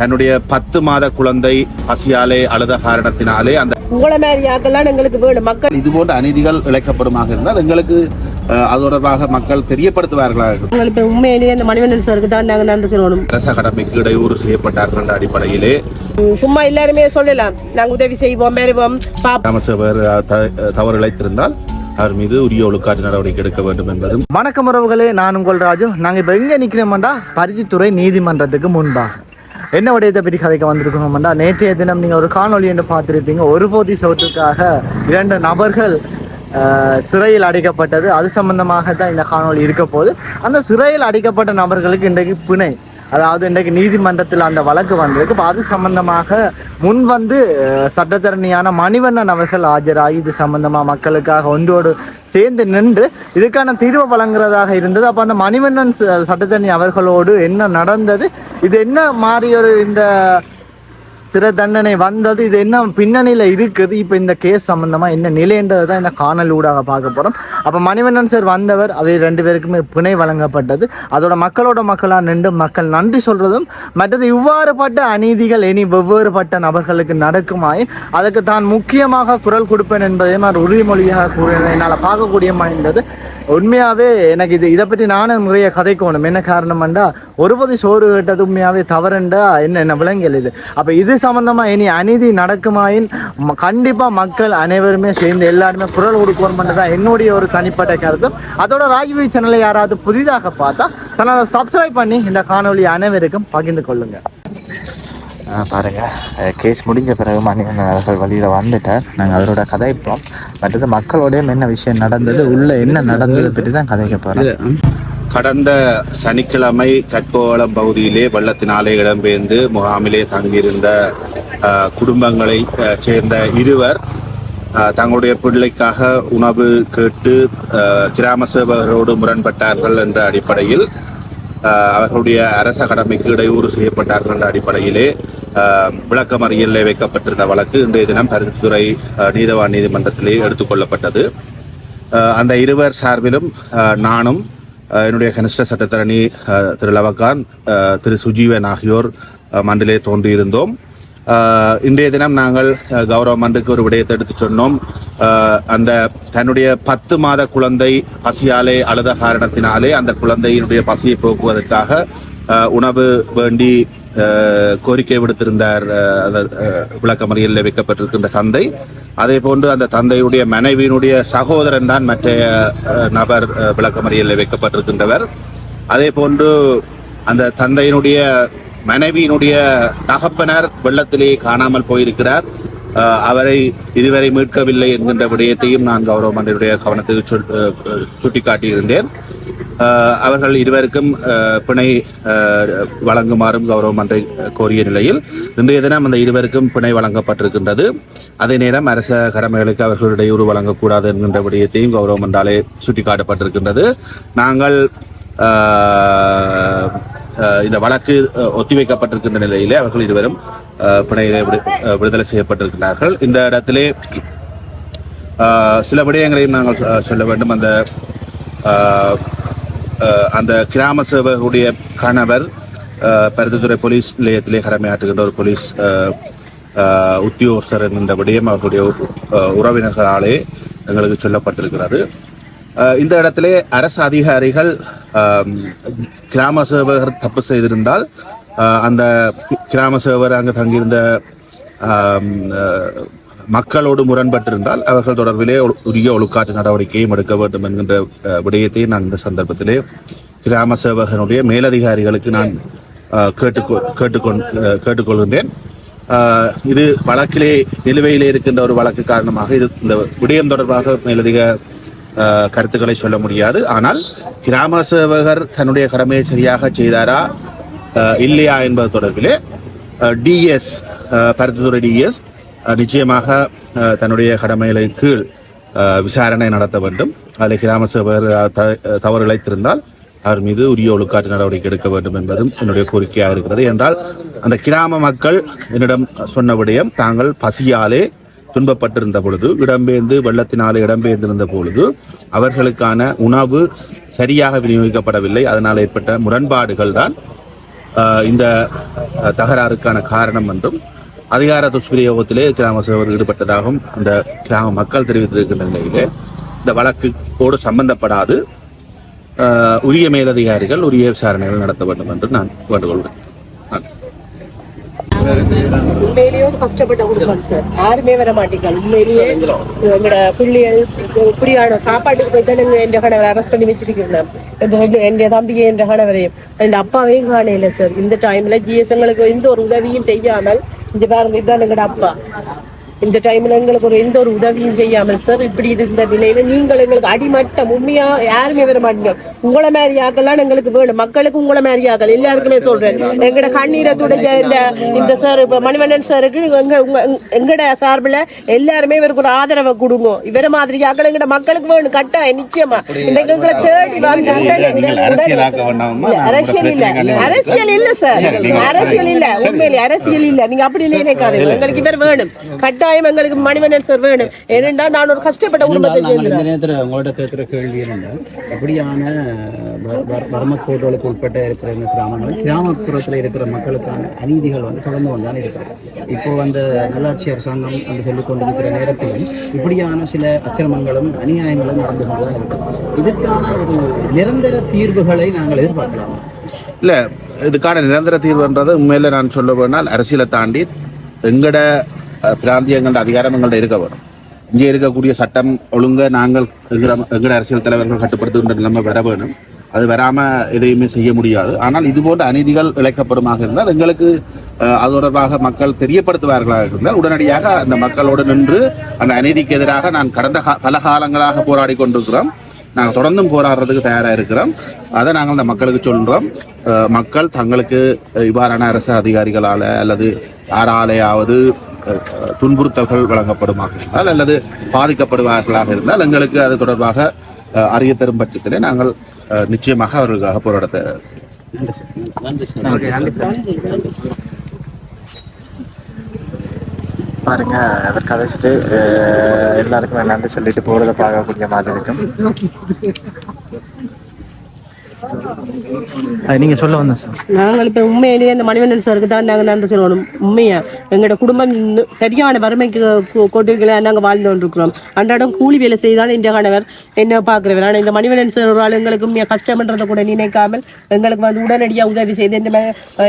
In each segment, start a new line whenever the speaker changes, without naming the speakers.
தன்னுடைய பத்து மாத குழந்தை பசியாலே அழுத காரணத்தினாலே அந்த
உங்களை மாதிரி ஆக்கெல்லாம் எங்களுக்கு வேணும்? மக்கள்
இது போன்ற அநீதிகள் இழைக்கப்படுமாக இருந்தால் எங்களுக்கு அது தொடர்பாக மக்கள் தெரியப்படுத்துவார்களாக.
நாங்கள் இப்ப உண்மையிலேயே இந்த மணிவண்ணன் சாருக்கு தான் நாங்க நன்றி சொல்லணும்.
அரச கடமைக்கு இடையூறு செய்யப்பட்டார்கள் என்ற அடிப்படையிலே
சும்மா எல்லாருமே சொல்லலாம். நாங்க உதவி செய்வோம்
அமைச்சர் தவறு இழைத்திருந்தால் அவர் மீது உரிய ஒழுக்காட்டு நடவடிக்கை எடுக்க வேண்டும் என்பதும்
வணக்கம் உறவுகளே நான் உங்கள் ராஜு. நாங்கள் இப்போ எங்கே நிற்கிறோம்டா பருத்தித்துறை நீதிமன்றத்துக்கு முன்பாக என்ன விடயத்தை பற்றி கதைக்க வந்திருக்கணும்டா நேற்றைய தினம் நீங்கள் ஒரு காணொளி என்று பார்த்துருப்பீங்க. ஒரு போதி சோற்றுக்காக இரண்டு நபர்கள் சிறையில் அடைக்கப்பட்டது. அது சம்பந்தமாக தான் இந்த காணொளி இருக்க போது அந்த சிறையில் அடைக்கப்பட்ட நபர்களுக்கு இன்றைக்கு பிணை. அதாவது இன்றைக்கு நீதிமன்றத்தில் அந்த வழக்கு வந்திருக்கு. இப்போ அது சம்பந்தமாக முன் வந்து சட்டத்தரணியான மணிவண்ணன் அவர்கள் ஆஜராகி இது சம்பந்தமாக மக்களுக்காக ஒன்றோடு சேர்ந்து நின்று இதுக்கான தீர்வு வழங்குறதாக இருந்தது. அப்போ அந்த மணிவண்ணன் ச- சட்டத்தரணி அவர்களோடு என்ன நடந்தது? இது என்ன மாதிரி ஒரு இந்த சிறை தண்டனை வந்தது இது என்ன பின்னணியில் இருக்குது? இப்போ இந்த கேஸ் சம்மந்தமாக என்ன நிலைன்றதை தான் இந்த காணல் ஊடாக பார்க்க போகிறோம் அப்போ மணிவண்ணன் சார் வந்தவர் அவை ரெண்டு பேருக்குமே பிணை வழங்கப்பட்டது. அதோட மக்களோட மக்களாக நின்று மக்கள் நன்றி சொல்கிறதும் மற்றது இவ்வாறுபட்ட அநீதிகள் இனி வெவ்வேறு பட்ட நபர்களுக்கு நடக்குமாயின் அதுக்கு தான் முக்கியமாக குரல் கொடுப்பேன் என்பதையும் அவர் உறுதிமொழியாக கூறினதை என்னால் பார்க்கக்கூடிய என்பது உண்மையாகவே எனக்கு இது இதை பற்றி நானும் நிறைய கதைக்கணும் என்ன காரணம்டா ஒருபதி சோறு கேட்டது உண்மையாகவே தவறுண்டா? என்ன என்ன விலங்கியல் இது? அப்போ இது சம்மந்தமாக இனி அநீதி நடக்குமாயின் ம- கண்டிப்பா மக்கள் அனைவருமே சேர்ந்து எல்லாருமே குரல் கொடுக்கணும் தான் என்னுடைய ஒரு தனிப்பட்ட கருத்து அதோட ராஜ்வி சேனலை யாராவது புதிதாக பார்த்தா சேனலை சப்ஸ்கிரைப் பண்ணி இந்த காணொளி அனைவருக்கும் பகிர்ந்து கொள்ளுங்க. பாருங்க. கேஸ் முடிஞ்ச பிறகு மணிவண்ணன் அவர்கள் வழியில் வந்துட்டார். நாங்கள் அவரோட கதைப்போம். மற்றது மக்களோடய என்ன விஷயம் நடந்தது உள்ள என்ன நடந்ததை பற்றி தான் கதைக்க போகிறோம்
கடந்த சனிக்கிழமை கற்போளம் பகுதியிலே வெள்ளத்தினாலே இடம்பெயர்ந்து முகாமிலே தங்கியிருந்த குடும்பங்களை சேர்ந்த இருவர் தங்களுடைய பிள்ளைக்காக உணவு கேட்டு கிராம சேவகரோடு முரண்பட்டார்கள் என்ற அடிப்படையில் அவர்களுடைய அரச கடமைக்கு இடையூறு செய்யப்பட்டார்கள் என்ற அடிப்படையிலே விளக்கமறியலில் வைக்கப்பட்டிருந்த வழக்கு இன்றைய தினம் பரிந்துரை நீதவான் நீதிமன்றத்திலே எடுத்துக்கொள்ளப்பட்டது அந்த இருவர் சார்பிலும் நானும் என்னுடைய கனிஷ்ட சட்டத்தரணி திரு லவகாந்த் திரு சுஜீவன் ஆகியோர் மண்டிலே தோன்றியிருந்தோம். இன்றைய தினம் நாங்கள் கௌரவ மன்றுக்கு ஒரு விடயத்தை எடுத்து சொன்னோம். அந்த தன்னுடைய பத்து மாத குழந்தை பசியாலே அழுத காரணத்தினாலே அந்த குழந்தையினுடைய பசியை போக்குவதற்காக உணவு வேண்டி கோரிக்கை விடுத்திருந்தார் அந்த விளக்கமறியலில் வைக்கப்பட்டிருக்கின்ற தந்தை. அதே போன்று அந்த தந்தையுடைய மனைவியினுடைய சகோதரன் தான் மற்ற நபர் விளக்கமறியலில் வைக்கப்பட்டிருக்கின்றவர். அதே போன்று அந்த தந்தையினுடைய மனைவியினுடைய தகப்பனர் வெள்ளத்திலே காணாமல் போயிருக்கிறார். அவரை இதுவரை மீட்கவில்லை என்கின்ற விடயத்தையும் நான் கௌரவ மன்றினுடைய கவனத்துக்கு சுட்டிக்காட்டியிருந்தேன். அவர்கள் இருவருக்கும் பிணை வழங்குமாறும் கௌரவ மன்றை கோரிய நிலையில் இன்றைய தினம் அந்த இருவருக்கும் பிணை வழங்கப்பட்டிருக்கின்றது. அதே நேரம் அரச கடமைகளுக்கு அவர்கள் இடையூறு வழங்கக்கூடாது என்கின்ற விடயத்தையும் கௌரவ மன்றாலே சுட்டிக்காட்டப்பட்டிருக்கின்றது. நாங்கள் இந்த வழக்கு ஒத்திவைக்கப்பட்டிருக்கின்ற நிலையிலே அவர்கள் இருவரும் பிணையிலே விடு- விடுதலை செய்யப்பட்டிருக்கிறார்கள். இந்த இடத்திலே சில விடயங்களையும் நாங்கள் சொல்ல வேண்டும். அந்த அந்த கிராம சேவகருடைய கணவர் பருத்தித்துறை போலீஸ் நிலையத்திலே கடமையாற்றுகின்ற ஒரு போலீஸ் உத்தியோகஸ்தர் என்கின்ற விடயம் அவர்களுடைய உ- உறவினர்களாலே எங்களுக்கு சொல்லப்பட்டிருக்கிறது. இந்த இடத்திலே அரசு அதிகாரிகள் கிராம சேவகர் தப்பு செய்திருந்தால் அந்த கிராம சேவகர் அங்கு தங்கியிருந்த மக்களோடு முரண்பட்டிருந்தால் அவர்கள் தொடர்பிலே உரிய ஒழுக்காட்டு நடவடிக்கையும் எடுக்க வேண்டும் என்கின்ற விடயத்தை நான் இந்த சந்தர்ப்பத்திலே கிராம சேவகனுடைய மேலதிகாரிகளுக்கு நான் கேட்டுக்கொ கேட்டுக்கொள் கேட்டுக்கொள்கின்றேன். இது வழக்கிலே நிலுவையிலே இருக்கின்ற ஒரு வழக்கு காரணமாக இது இந்த விடயம் தொடர்பாக மேலதிக கருத்துக்களை சொல்ல முடியாது. ஆனால் கிராம சேவகர் தன்னுடைய கடமையை சரியாக செய்தாரா இல்லையா என்பது தொடர்பிலே டிஎஸ் பருத்தித்துறை டிஎஸ் நிச்சயமாக தன்னுடைய கடமைகளை கீழ் விசாரணை நடத்த வேண்டும். அதில் கிராம சபையர் த- தவறு இழைத்திருந்தால் அவர் மீது உரிய ஒழுக்காட்டு நடவடிக்கை எடுக்க வேண்டும் என்பதும் என்னுடைய கோரிக்கையாக இருக்கிறது. என்றால் அந்த கிராம மக்கள் என்னிடம் சொன்ன விடயம் தாங்கள் பசியாலே துன்பப்பட்டிருந்த பொழுது இடம்பெயர்ந்து வெள்ளத்தினாலே இடம்பெயர்ந்திருந்த பொழுது அவர்களுக்கான உணவு சரியாக விநியோகிக்கப்படவில்லை. அதனால் ஏற்பட்ட முரண்பாடுகள் தான் இந்த தகராறுக்கான காரணம் என்றும் அதிகார துஷ்பிரயோகத்திலே கிராம சேவர் ஈடுபட்டதாகவும் அந்த கிராம மக்கள் தெரிவித்திருக்கின்ற நிலையிலே இந்த வழக்குக்கோடு சம்பந்தப்படாது உரிய மேலதிகாரிகள் உரிய விசாரணைகள் நடத்த வேண்டும் என்று நான் வேண்டுகொள்கிறேன் நன்றி.
உண்மையிலேயே கஷ்டப்பட்ட குடும்பம் சார். யாருமே வர மாட்டேங்கிறாங்க உண்மையிலேயே எங்களோட பிள்ளைகள் இப்படியான சாப்பாட்டுக்கு போய் தான் எங்க கணவரை அரெஸ்ட் பண்ணி வச்சிருக்கிறேன் எங்க ரெண்டு- என் தம்பியை என் கணவரையும் என் அப்பாவையும் காணையில சார். இந்த டைம்ல ஜிஎஸ்எங்களுக்கு எந்த ஒரு உதவியும் செய்யாமல் இந்த பாருங்க இதுதான் எங்களோட அப்பா. இந்த டைம்ல எங்களுக்கு ஒரு எந்த ஒரு உதவியும் செய்யாமல் சார் இப்படி இருந்த நிலையில நீங்கள் எங்களுக்கு அடிமட்டம் உண்மையா யாருமே வர மாட்டீங்க. உங்களை மாதிரி ஆக்கெல்லாம் எங்களுக்கு வேணும். மக்களுக்கு உங்களை மாதிரி ஆக்கல் எல்லாருக்குமே சொல்றேன். எங்கட கண்ணீரை துடைச்ச இந்த இந்த சார் இப்ப மணிவண்ணன் சாருக்கு எங்க எங்கட சார்பில் எல்லாருமே இவருக்கு ஒரு ஆதரவை கொடுங்க. இவர மாதிரி ஆக்கள் எங்கட மக்களுக்கு வேணும். கட்டாயம் நிச்சயமா. இன்னைக்கு எங்களை தேடி வந்து அரசியல் இல்ல அரசியல் இல்ல. சார் அரசியல் இல்ல. உண்மையிலே அரசியல் இல்ல. நீங்க அப்படி நினைக்காதீங்க. எங்களுக்கு இவர் வேணும். கட்டாயம் எங்களுக்கு மணிவண்ணன் சார் வேணும். ஏனென்றா நான் ஒரு கஷ்டப்பட்ட குடும்பத்தை சேர்ந்தேன்
நேரத்தில் உங்களோட கேட்குற கேள்வி என்னென்றால் எப்படியான வ- வ- வறுமக்கோடுகளுக்கு உட்பட்ட இருக்கிற இந்த கிராமங்கள் கிராமப்புறத்தில் இருக்கிற மக்களுக்கான அநீதிகள் வந்து தொடர்ந்து கொண்டுதான் இருக்கிறது. இப்போ அந்த நல்லாட்சி அரசாங்கம் என்று சொல்லிக் கொண்டிருக்கிற நேரத்திலும் இப்படியான சில அக்கிரமங்களும் அநியாயங்களும் நடந்து கொண்டுதான் இருக்கிறது இதற்கான ஒரு நிரந்தர தீர்வுகளை நாங்கள் எதிர்பார்க்கலாம்.
இல்ல இதுக்கான நிரந்தர தீர்வுன்றது உண்மையில நான் சொல்ல போனால் அரசியலை தாண்டி எங்கட அஹ், அதிகாரம் எங்கள்கிட்ட இருக்க வேணும் இங்கே இருக்கக்கூடிய சட்டம் ஒழுங்க நாங்கள் எங்கட அரசியல் தலைவர்கள் கட்டுப்படுத்துகின்ற நிலைமை வர வேணும் அது வராமல் எதையுமே செய்ய முடியாது ஆனால் இது போன்ற அநீதிகள் இழைக்கப்படுமாக இருந்தால் எங்களுக்கு அது தொடர்பாக மக்கள் தெரியப்படுத்துவார்களாக இருந்தால் உடனடியாக அந்த மக்களோடு நின்று அந்த அநீதிக்கு எதிராக நான் கடந்த பல காலங்களாக போராடி கொண்டிருக்கிறோம் நாங்கள் தொடர்ந்தும் போராடுறதுக்கு தயாராக இருக்கிறோம் அதை நாங்கள் அந்த மக்களுக்கு சொல்கிறோம் மக்கள் தங்களுக்கு இவ்வாறான அரசு அதிகாரிகளால் அல்லது யாராலேயாவது துன்புறுத்தல்கள் வழங்கப்படுமாக இருந்தால் அல்லது பாதிக்கப்படுவார்களாக இருந்தால் எங்களுக்கு அது தொடர்பாக அறிய தரும் பட்சத்திலே நாங்கள் நிச்சயமாக அவர்களுக்காக போராட
பாருங்க அவர் கதைச்சிட்டு எல்லாருக்குமே எல்லாருக்கும் நன்றி சொல்லிட்டு போறதை பார்க்கக்கூடிய மாதிரி இருக்கும். அது நீங்க சொல்ல வந்தேன் சார்
நாங்கள் இப்ப உண்மையிலேயே இந்த மணிவண்ணன் சாருக்கு தான் நாங்கள் நன்றி சொல்லணும். உண்மையா? எங்களோட குடும்பம் சரியான வறுமைக்கு கொட்டுகளை நாங்கள் வாழ்ந்து கொண்டிருக்கிறோம். அன்றாடம் கூலி வேலை செய்தால் இந்த கணவர் என்ன பார்க்குறவர். ஆனால் இந்த மணிவண்ணன் சார் ஒரு ஆள் எங்களுக்கு கஷ்டம்ன்றதை கூட நினைக்காமல் எங்களுக்கு வந்து உடனடியாக உதவி செய்து இந்த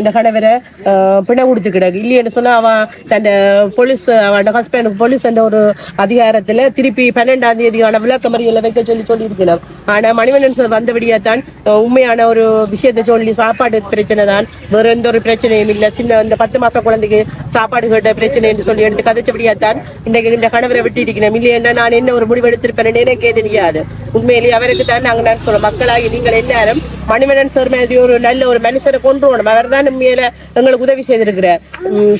இந்த கணவரை பிணை கொடுத்து கிடக்கு இல்லைன்னு சொன்னால் அவன் தன் போலீஸ் அவன் ஹஸ்பண்ட் போலீஸ் என்ற ஒரு அதிகாரத்தில் திருப்பி பன்னெண்டாம் தேதியான விளக்கமறியலை வைக்க சொல்லி சொல்லியிருக்கிறோம் ஆனால் மணிவண்ணன் சார் வந்தபடியாக தான் உண்மையான ஒரு விஷயத்தை சொல்லி சாப்பாடு பிரச்சனை தான். வேற எந்த ஒரு பிரச்சனையும் இல்லை. சின்ன இந்த பத்து மாச குழந்தைக்கு சாப்பாடு கேட்ட பிரச்சனை என்று சொல்லி எடுத்து கதைச்சபடியா தான் இன்றைக்கு இந்த கணவரை விட்டு இருக்கிறேன். இல்லையா நான் என்ன ஒரு முடிவு எடுத்திருப்பேன் எனக்கே தெரியாது. உண்மையிலேயே அவருக்கு தான் நாங்கள் நான் சொல்றோம். மக்களாகி நீங்கள் எல்லாரும் மணிமணன் சார் மாதிரி ஒரு நல்ல ஒரு மனுஷரை கொண்டு வரணும் அவர் தான் உண்மையில எங்களுக்கு உதவி செய்திருக்கிறார்.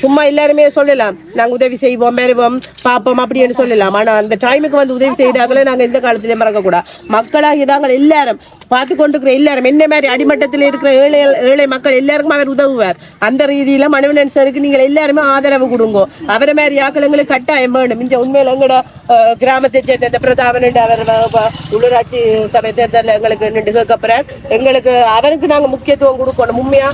சும்மா எல்லாருமே சொல்லலாம். நாங்கள் உதவி செய்வோம் பெறுவோம் பார்ப்போம் அப்படின்னு சொல்லலாம். ஆனால் அந்த டைமுக்கு வந்து உதவி செய்தாங்களே நாங்கள் எந்த காலத்திலயும் மறக்கக்கூடாது. மக்களாகி நாங்கள் எல்லாரும் பார்த்து கொண்டிருக்கிற எல்லாரும். என்ன மாதிரி அடிமட்டத்தில் இருக்கிற ஏழை ஏழை மக்கள் எல்லாருக்கும் அவர் உதவுவார். அந்த ரீதியில மனுவனன் சருக்கு நீங்கள் எல்லாருமே ஆதரவு கொடுங்க. அவரை மாதிரி ஆக்கள் எங்களுக்கு கட்டாயம் வேணும். இந்த உண்மையில எங்கட அஹ், கிராமத்தை சேர்ந்த இந்த பிரதாபன் அவர் உள்ளூராட்சி சபை தேர்தலில் எங்களுக்கு நின்று கேட்கப்படுறார் எங்களுக்கு அவருக்கு நாங்க முக்கியத்துவம் கொடுக்கணும். உண்மையா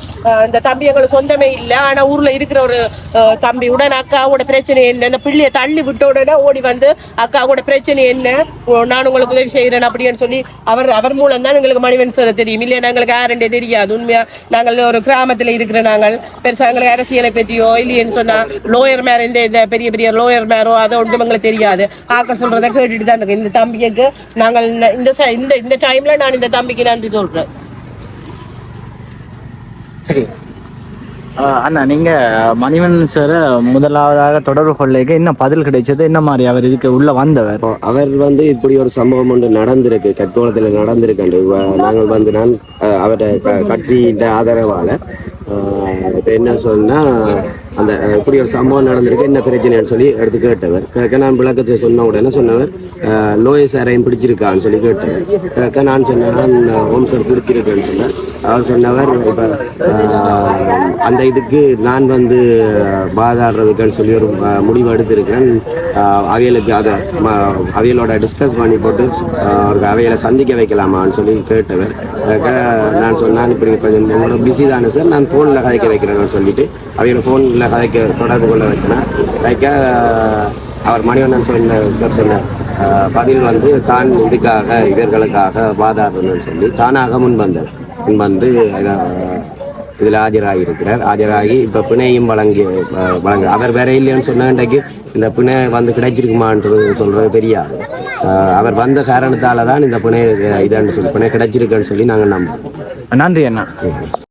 இந்த தம்பி எங்களுக்கு சொந்தமே இல்லை. ஆனா ஊர்ல இருக்கிற ஒரு அஹ், தம்பி உடனே அக்காவோட பிரச்சனை என்ன இந்த பிள்ளையை தள்ளி விட்ட உடனே ஓடி வந்து அக்காவோட பிரச்சனை என்ன நான் உங்களுக்கு உதவி செய்கிறேன் அப்படின்னு சொல்லி அவர் அவர் மூலம் தான் எங்களுக்கு மணிவன் சார் தெரியும். இல்லையா? எங்களுக்கு யாருண்டே தெரியாது உண்மையா? நாங்கள் ஒரு கிராமத்துல இருக்கிற நாங்கள். பெருசா எங்களுக்கு அரசியலை பற்றியோ இல்லையேன்னு சொன்னா லோயர் மேர் இந்த இந்த பெரிய பெரிய லோயர் மேரோ அதை ஒன்றும் எங்களுக்கு தெரியாது. ஆக்கள் சொல்கிறத கேட்டுட்டு தான் இருக்கு இந்த தம்பிக்கு நாங்கள் இந்த- இந்த இந்த டைமில் டைம்ல நான் இந்த தம்பிக்கு நன்றி சொல்றேன்.
சரி. அண்ணா நீங்க மணிவண்ணன் சாரை முதலாவதாக தொடர்பு கொள்ளைக்கு என்ன பதில் கிடைச்சது? என்ன மாதிரி அவர் இதுக்கு உள்ள வந்தவர்?
அவர் வந்து இப்படி ஒரு சம்பவம் ஒன்று நடந்திருக்கு. கற்கோளத்தில் நடந்திருக்கு நாங்கள் வந்து நான் அவரை அவருடைய கட்சியின் ஆதரவால. இப்போ என்ன சொன்னா அந்த இப்படி ஒரு சம்பவம் நடந்திருக்கு. என்ன பிரச்சனைன்னு சொல்லி எடுத்து கேட்டவர். கேட்க நான் விளக்கத்தை சொன்ன உடனே சொன்னவர் லோயஸ் சாரையும் பிடிச்சிருக்கான்னு சொல்லி கேட்டவர். கேட்க நான் சொன்னேன் ஹோம் ஓம் சார் பிடிச்சிருக்கேன்னு சொன்னேன் அவர் சொன்னவர் இப்போ அந்த இதுக்கு நான் வந்து பாதாடுறதுக்குன்னு சொல்லி ஒரு முடிவு எடுத்திருக்கிறேன். அவையலுக்கு அதை அவையலோட டிஸ்கஸ் பண்ணி போட்டு அவருக்கு அவையலை அவைகளை சந்திக்க வைக்கலாமான்னு சொல்லி கேட்டவர். க- நான் சொன்னேன் இப்படி கொஞ்சம் உங்களோட பிஸி தானே சார். நான் ஃபோனில் கதைக்க வைக்கிறேன்னு சொல்லிட்டு அவையோட ஃபோனில் கதைக்க தொடர்பு கொள்ள வச்சேன் வைக்க அவர் மணிவண்ணன் சொன்ன சார் சொன்ன அஹ், பதில் வந்து தான் இதுக்காக இவர்களுக்காக வாதாடணும்னு சொல்லி தானாக முன் வந்தார் முன் வந்து இதில் ஆஜராகி இருக்கிறார் ஆஜராகி இப்போ பிணையும் வழங்கி வழங்க அவர் வேற இல்லைன்னு சொன்னன்றைக்கு இந்த பிணை வந்து கிடைச்சிருக்குமான்றது சொல்றது தெரியாது. அவர் வந்த காரணத்தால தான் இந்த பிணை இதான்னு சொல்லி பிணை கிடைச்சிருக்குன்னு சொல்லி நாங்கள் நம்புறோம்.
நன்றி அண்ணா.